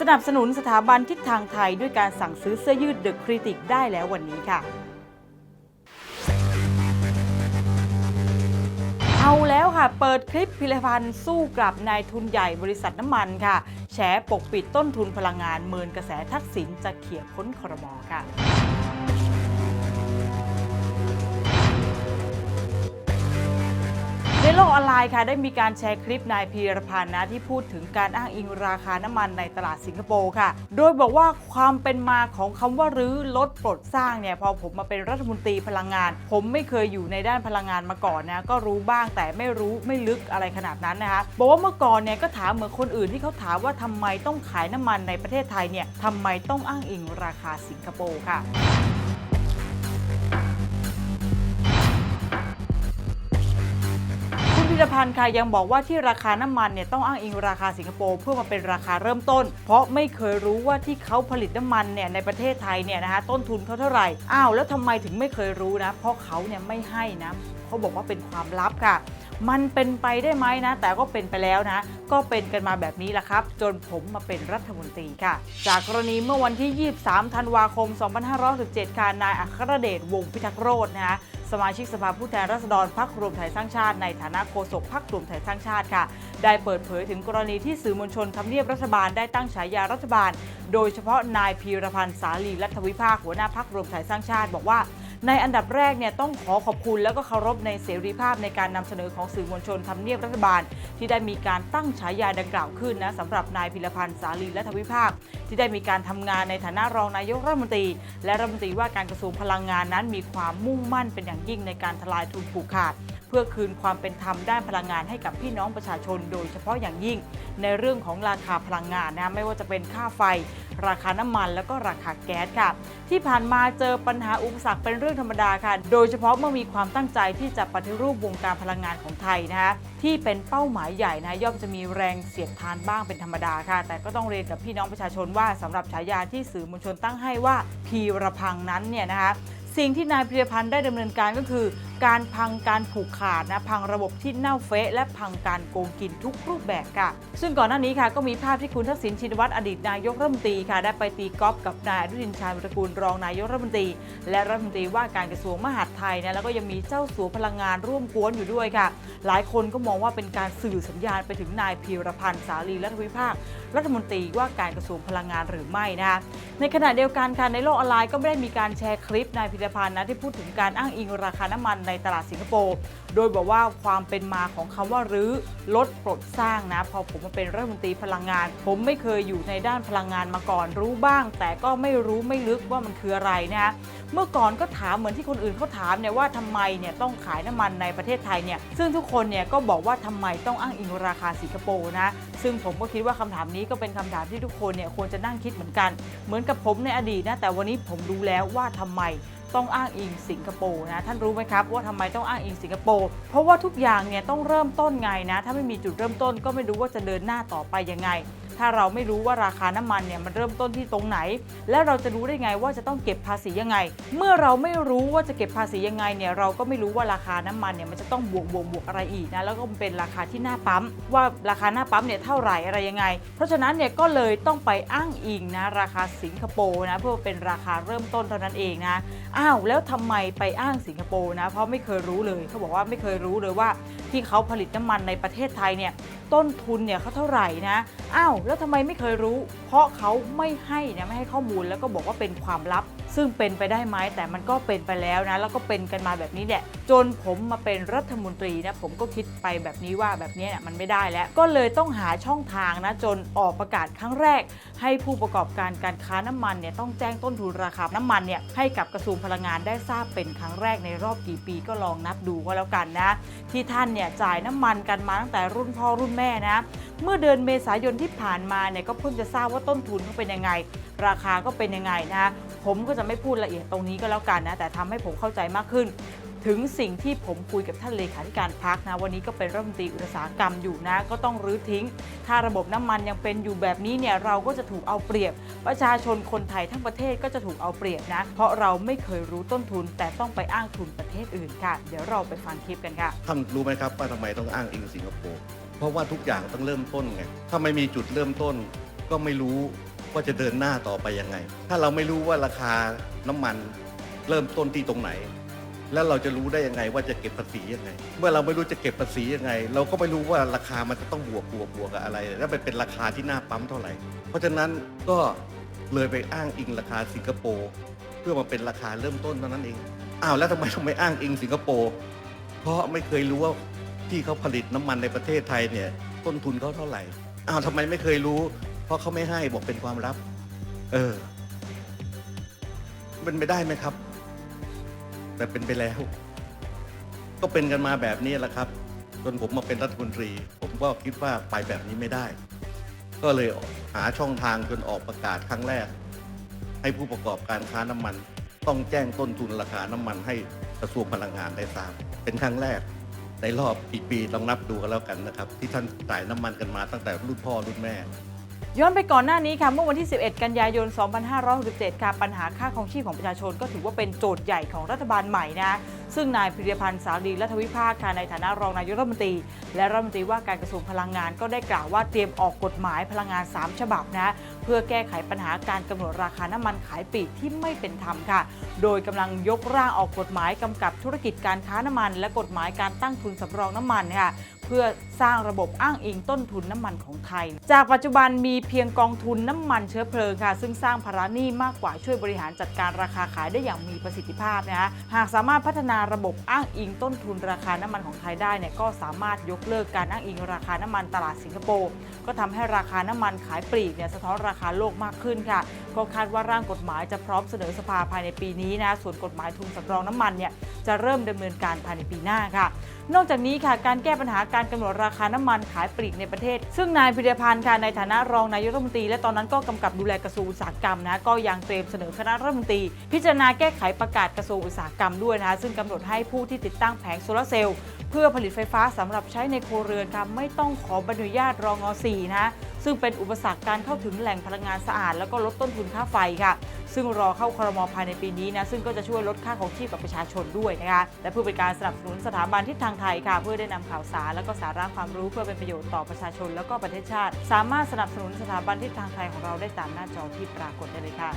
สนับสนุนสถาบันทิศทางไทยด้วยการสั่งซื้อเสื้อยืดเดอะคริติกได้แล้ววันนี้ค่ะ เอาแล้วค่ะ เปิดคลิปพิรพันธ์สู้กลับนายทุนใหญ่บริษัทน้ำมันค่ะ แฉปกปิดต้นทุนพลังงานเมินกระแสทักษิณจะเขี่ยพ้นครมอค่ะ โลกออนไลน์ค่ะได้มีการแชร์คลิปนายพีรพันธ์นะที่พูดถึงการอ้างอิงราคาน้ำมันในตลาดสิงคโปร์ค่ะ โดยบอกว่าความเป็นมาของคำว่ารื้อลดปลดสร้างเนี่ยพอผมมาเป็นรัฐมนตรีพลังงาน ผมไม่เคยอยู่ในด้านพลังงานมาก่อนนะก็รู้บ้างแต่ไม่รู้ไม่ลึกอะไรขนาดนั้นนะคะบอกว่าเมื่อก่อนเนี่ยก็ถามเหมือนคนอื่นที่เขาถามว่าทำไมต้องขายน้ำมันในประเทศไทยเนี่ยทำไมต้องอ้างอิงราคาสิงคโปร์ค่ะ คุณพิรพันธ์ค่ะยังบอกว่าที่ราคาน้ำมันเนี่ยต้องอ้างอิงราคาสิงคโปร์เพื่อมาเป็นราคาเริ่มต้น เพราะไม่เคยรู้ว่าที่เขาผลิตน้ำมันเนี่ยในประเทศไทยเนี่ยนะคะต้นทุนเขาเท่าไหร่อ้าวแล้วทำไมถึงไม่เคยรู้นะ เพราะเขาเนี่ยไม่ให้นะเขาบอกว่าเป็นความลับค่ะ มันเป็นไปได้ไหมนะ แต่ก็เป็นไปแล้วนะ ก็เป็นกันมาแบบนี้แหละครับ จนผมมาเป็นรัฐมนตรีค่ะ จากกรณีเมื่อวันที่ 23 ธันวาคม 2567ค่ะนายอัครเดชวงพิทักษ์โรจน์นะคะสมาชิกสภาผู้แทนราษฎรพรรครวมไทยสร้างชาติในฐานะโฆษกพรรครวมไทยสร้างชาติค่ะ ได้เปิดเผยถึงกรณีที่สื่อมวลชนทำเนียบรัฐบาลได้ตั้งฉายารัฐบาล โดยเฉพาะนายพีรพันธ์สาลีรัฐวิภาคหัวหน้าพรรครวมไทยสร้างชาติบอกว่า ในอันดับแรกเนี่ยต้องขอขอบคุณแล้วก็เคารพในเสรีภาพในการนำเสนอของสื่อมวลชนทำเนียบรัฐบาล ที่ได้มีการตั้งฉายาดังกล่าวขึ้นนะสำหรับนายพิรพันธ์สาลีและทวิภาค ที่ได้มีการทำงานในฐานะรองนายกรัฐมนตรี และรัฐมนตรีว่าการกระทรวงพลังงานนั้น มีความมุ่งมั่นเป็นอย่างยิ่งในการทลายทุนผูกขาด เพื่อคืนความเป็นธรรมด้านพลังงานให้กับพี่น้องประชาชน โดยเฉพาะอย่างยิ่ง ในเรื่องของราคาพลังงานนะไม่ว่าจะเป็นค่าไฟ ราคาน้ำมัน แล้วก็ราคาแก๊สค่ะ ที่ผ่านมาเจอปัญหาอุปสรรคเป็นเรื่องธรรมดาค่ะ โดยเฉพาะเมื่อมีความตั้งใจที่จะปฏิรูปวงการพลังงานของไทยนะคะที่เป็นเป้าหมายใหญ่นะย่อมจะมีแรงเสียดทานบ้างเป็นธรรมดาค่ะ แต่ก็ต้องเรียนกับพี่น้องประชาชนว่าสำหรับฉายาที่สื่อมวลชนตั้งให้ว่าพีรพังนั้นเนี่ยนะคะสิ่งที่นายพิรพันธ์ได้ดำเนินการก็คือ การพังการผูกขาดนะพังระบบที่เน่าเฟะและพังการโกงกินทุกรูปแบบค่ะ ซึ่งก่อนหน้านี้ค่ะก็มีภาพที่คุณทักษิณชินวัตรอดีตนายกรัฐมนตรีค่ะได้ไปตีกอล์ฟกับนายอนุทินชาญวิรกูลรองนายกรัฐมนตรี และรัฐมนตรีว่าการกระทรวงมหาดไทยนะแล้วก็ยังมีเจ้าสัวพลังงานร่วมกวนอยู่ด้วยค่ะ หลายคนก็มองว่าเป็นการสื่อสัญญาณไปถึงนายพีรพันธ์สาลีรัฐวิภาค รัฐมนตรีว่าการกระทรวงพลังงานหรือไม่นะคะในขณะเดียวกันค่ะในโลกออนไลน์ก็ไม่ได้มีการแชร์คลิปนายพิรพันธ์นะที่พูดถึงการอ้างอิงราคาน้ำมันในตลาดสิงคโปร์ โดยบอกว่าความเป็นมาของคำว่ารื้อลดปลดสร้างนะ พอผมมาเป็นรัฐมนตรีพลังงาน ผมไม่เคยอยู่ในด้านพลังงานมาก่อนรู้บ้าง แต่ก็ไม่รู้ไม่ลึกว่ามันคืออะไรนะ เมื่อก่อนก็ถามเหมือนที่คนอื่นเขาถามเนี่ยว่าทำไมเนี่ยต้องขายน้ำมันในประเทศไทยเนี่ยซึ่งทุกคนเนี่ยก็บอกว่าทำไมต้องอ้างอิงราคาสิงคโปร์นะ ซึ่งผมก็คิดว่าคำถามนี้ก็เป็นคำถามที่ทุกคนเนี่ยควรจะนั่งคิดเหมือนกัน เหมือนกับผมในอดีตนะแต่วันนี้ผมรู้แล้วว่าทำไม ต้องอ้างอิงสิงคโปร์นะท่านรู้ไหมครับว่าทำไมต้องอ้างอิงสิงคโปร์เพราะว่าทุกอย่างเนี่ยต้องเริ่มต้นไงนะ ถ้าไม่มีจุดเริ่มต้นก็ไม่รู้ว่าจะเดินหน้าต่อไปยังไง ถ้าเราไม่รู้ว่าราคาน้ำมันเนี่ยมันเริ่มต้นที่ตรงไหน แล้วเราจะรู้ได้ไงว่าจะต้องเก็บภาษียังไง เมื่อเราไม่รู้ว่าจะเก็บภาษียังไงเนี่ยเราก็ไม่รู้ว่าราคาน้ำมันเนี่ยมันจะต้องบวกบวกบวกอะไรอีกนะแล้วก็เป็นราคาที่หน้าปั๊ม ว่าราคาหน้าปั๊มเนี่ยเท่าไหร่อะไรยังไง เพราะฉะนั้นเนี่ยก็เลยต้องไปอ้างอิงนะราคาสิงคโปร์นะเพื่อเป็นราคาเริ่มต้นเท่านั้นเองนะอ้าวแล้วทำไมไปอ้างสิงคโปร์นะเพราะไม่เคยรู้เลยเขาบอกว่าไม่เคยรู้เลยว่าที่เขาผลิตน้ำมันในประเทศไทยเนี่ยต้นทุนเนี่ยเขาเท่าไหร่นะอ้าวแล้วทำไมไม่เคยรู้ เพราะเขาไม่ให้นะไม่ให้ข้อมูลแล้วก็บอกว่าเป็นความลับ ซึ่งเป็นไปได้ไหมแต่มันก็เป็นไปแล้วนะ แล้วก็เป็นกันมาแบบนี้แหละจนผมมาเป็นรัฐมนตรีนะผมก็คิดไปแบบนี้ว่าแบบนี้เนี่ยมันไม่ได้แล้ว ก็เลยต้องหาช่องทางนะจนออกประกาศครั้งแรก ให้ผู้ประกอบการการค้าน้ำมันเนี่ยต้องแจ้งต้นทุนราคาน้ำมันเนี่ยให้กับกระทรวงพลังงานได้ทราบเป็นครั้งแรกในรอบกี่ปีก็ลองนับดูก็แล้วกันนะ ที่ท่านเนี่ยจ่ายน้ำมันกันมาตั้งแต่รุ่นพ่อรุ่นแม่นะเมื่อเดือนเมษายนที่ผ่านมาเนี่ยก็เพิ่งจะทราบว่าต้นทุนเขาเป็นยังไง ราคาก็เป็นยังไงนะ ผมก็จะไม่พูดละเอียดตรงนี้ก็แล้วกันนะ แต่ทำให้ผมเข้าใจมากขึ้น ถึงสิ่งที่ผมคุยกับท่านเลขาธิการพักนะ วันนี้ก็เป็นรัฐมนตรีอุตสาหกรรมอยู่นะ ก็ต้องรื้อทิ้ง ถ้าระบบน้ำมันยังเป็นอยู่แบบนี้เนี่ยเราก็จะถูกเอาเปรียบ ประชาชนคนไทยทั้งประเทศก็จะถูกเอาเปรียบนะ เพราะเราไม่เคยรู้ต้นทุน แต่ต้องไปอ้างทุนประเทศอื่นค่ะ เดี๋ยวเราไปฟังคลิปกันค่ะท่านรู้ไหมครับว่าทำไมต้องอ้างอิงสิงคโปร์เพราะว่าทุกอย่างต้องเริ่มต้นไงถ้าไม่มีจุดเริ่มต้นก็ไม่รู้ ว่าจะเดินหน้าต่อไปยังไง ถ้าเราไม่รู้ว่าราคาน้ำมันเริ่มต้นที่ตรงไหน แล้วเราจะรู้ได้ยังไงว่าจะเก็บภาษียังไง เมื่อเราไม่รู้จะเก็บภาษียังไง เราก็ไม่รู้ว่าราคามันจะต้องบวกบวกบวกกับอะไร แล้วมันเป็นราคาที่หน้าปั๊มเท่าไหร่ เพราะฉะนั้นก็เลยไปอ้างอิงราคาสิงคโปร์เพื่อมาเป็นราคาเริ่มต้นเท่านั้นเอง อ้าวแล้วทำไมต้องไปอ้างอิงสิงคโปร์ เพราะไม่เคยรู้ว่าที่เขาผลิตน้ำมันในประเทศไทยเนี่ยต้นทุนเขาเท่าไหร่ อ้าวทำไมไม่เคยรู้ เพราะเขาไม่ให้บอกเป็นความลับ เออเป็นไปได้ไหมครับ แต่เป็นไปแล้ว ก็เป็นกันมาแบบนี้แหละครับ จนผมมาเป็นรัฐมนตรี ผมก็คิดว่าไปแบบนี้ไม่ได้ ก็เลยหาช่องทางจนออกประกาศครั้งแรก ให้ผู้ประกอบการค้าน้ำมัน ต้องแจ้งต้นทุนราคาน้ำมันให้กระทรวงพลังงานได้ทราบเป็นครั้งแรกในรอบกี่ปีลองนับดูกันแล้วกันนะครับ ที่ท่านจ่ายน้ำมันกันมาตั้งแต่รุ่นพ่อรุ่นแม่ ย้อนไปก่อนหน้านี้ค่ะเมื่อวันที่ 11 กันยายน 2567 ค่ะ ปัญหาค่าครองชีพของประชาชนก็ถือว่าเป็นโจทย์ใหญ่ของรัฐบาลใหม่นะซึ่งนายพิริพันธ์สาลีรัฐวิภาคค่ะในฐานะรองนายกรัฐมนตรี และรัฐมนตรีว่าการกระทรวงพลังงานก็ได้กล่าวว่าเตรียมออกกฎหมายพลังงาน 3 ฉบับนะเพื่อแก้ไขปัญหาการกำหนดราคาน้ำมันขายปลีกที่ไม่เป็นธรรมค่ะ โดยกำลังยกร่างออกกฎหมายกำกับธุรกิจการค้าน้ำมัน และกฎหมายการตั้งทุนสำรองน้ำมันค่ะ เพื่อสร้างระบบอ้างอิงต้นทุนน้ำมันของไทย จากปัจจุบันมีเพียงกองทุนน้ำมันเชื้อเพลิงค่ะ ซึ่งสร้างภาระหนี้มากกว่าช่วยบริหารจัดการราคาขายได้อย่างมีประสิทธิภาพนะคะหากสามารถพัฒนาระบบอ้างอิงต้นทุนราคาน้ำมันของไทยได้เนี่ยก็สามารถยกเลิกการอ้างอิงราคาน้ำมันตลาดสิงคโปร์ก็ทำให้ราคาน้ำมันขายปลีกเนี่ยสะท้อนราคาโลกมากขึ้นค่ะ ก็คาดว่าร่างกฎหมายจะพร้อมเสนอสภาภายในปีนี้นะส่วนกฎหมายทุนสำรองน้ำมันเนี่ยจะเริ่มดำเนินการภายในปีหน้าค่ะ นอกจากนี้ค่ะการแก้ปัญหาการกำหนดราคาน้ำมันขายปลีกในประเทศ ซึ่งนายพิรพันธ์ค่ะในฐานะรองนายกรัฐมนตรี และตอนนั้นก็กำกับดูแลกระทรวงอุตสาหกรรมนะก็ยังเตรียมเสนอคณะรัฐมนตรี พิจารณาแก้ไขประกาศกระทรวงอุตสาหกรรมด้วยนะคะซึ่งกำหนดให้ผู้ที่ติดตั้งแผงโซลาร์เซลล์ เพื่อผลิตไฟฟ้าสำหรับใช้ในครัวเรือนค่ะไม่ต้องขอใบอนุญาตรองอ4นะซึ่งเป็นอุปสรรคการเข้าถึงแหล่งพลังงานสะอาด แล้วก็ลดต้นทุนค่าไฟค่ะ ซึ่งรอเข้าครมภายในปีนี้นะซึ่งก็จะช่วยลดค่าของชีพกับประชาชนด้วยนะคะและเพื่อเป็นการสนับสนุนสถาบันทิศทางไทยค่ะ เพื่อได้นำข่าวสารและก็สาระความรู้เพื่อเป็นประโยชน์ต่อประชาชน แล้วก็ประเทศชาติ สามารถสนับสนุนสถาบันทิศทางไทยของเราได้ตามหน้าจอที่ปรากฏได้เลยค่ะ